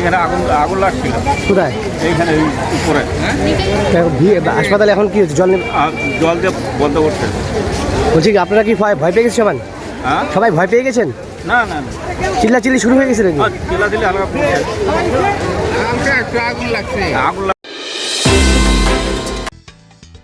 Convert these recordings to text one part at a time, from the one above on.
এটা আগুন আগুন লাগছিল। কোথায়? এইখানে উপরে। হাসপাতালে এখন কি হচ্ছে? জল নেই জল দিয়ে বন্ধ করছে। বলছি কি আপনারা কি ভয় ভয় পেয়ে গেছেন সবাই? হ্যাঁ? সবাই ভয় পেয়ে গেছেন? না চিল্লা চিল্লি শুরু হয়ে গেছে নাকি? চিল্লা হালকা ফুটছে। আগুন লাগ-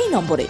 এই নম্বরে।